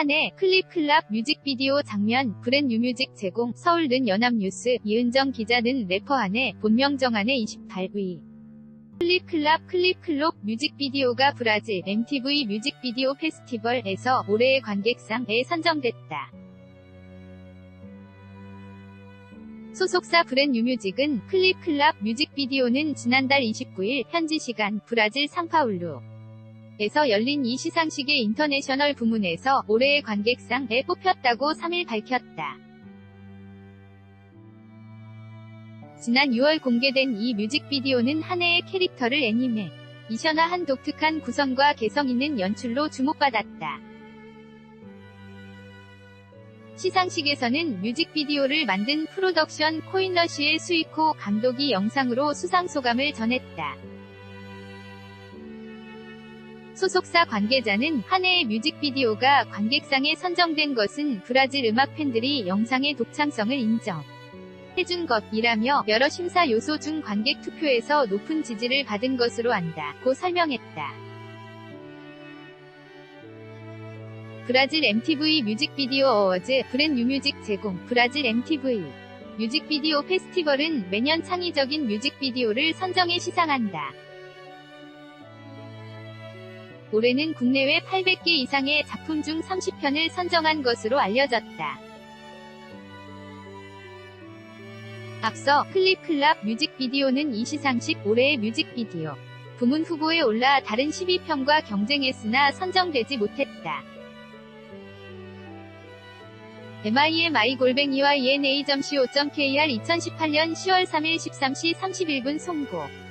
한해 클립클럽 뮤직비디오 장면 브랜 뉴뮤직 제공 서울는 연합뉴스 이은정 기자는 래퍼 한해 본명 정 한해 28위 클립클럽 클립클롭 뮤직비디오가 브라질 MTV 뮤직비디오 페스티벌에서 올해의 관객상에 선정됐다. 소속사 브랜 뉴뮤직은 클립클럽 뮤직비디오는 지난달 29일 현지 시간 브라질 상파울루 에서 열린 이 시상식의 인터내셔널 부문에서 올해의 관객상에 뽑혔다고 3일 밝혔다. 지난 6월 공개된 이 뮤직비디오는 한 해의 캐릭터를 애니메 이션화한 독특한 구성과 개성 있는 연출로 주목받았다. 시상식에서는 뮤직비디오를 만든 프로덕션 코인러시의 수이코 감독이 영상으로 수상 소감을 전했다. 소속사 관계자는 한 해의 뮤직비디오가 관객상에 선정된 것은 브라질 음악 팬들이 영상의 독창성을 인정. 해준 것이라며 여러 심사 요소 중 관객 투표에서 높은 지지를 받은 것으로 안다고 설명했다. 브라질 MTV 뮤직비디오 어워즈 브랜 뉴뮤직 제공 브라질 MTV 뮤직비디오 페스티벌은 매년 창의적인 뮤직비디오를 선정해 시상한다. 올해는 국내외 800개 이상의 작품 중 30편을 선정한 것으로 알려졌다. 앞서 클립클럽 뮤직비디오는 이 시상식 올해의 뮤직비디오 부문 후보에 올라 다른 12편과 경쟁했으나 선정되지 못했다. MIMI 골뱅이와 ENA.co.kr 2018년 10월 3일 13시 31분 송고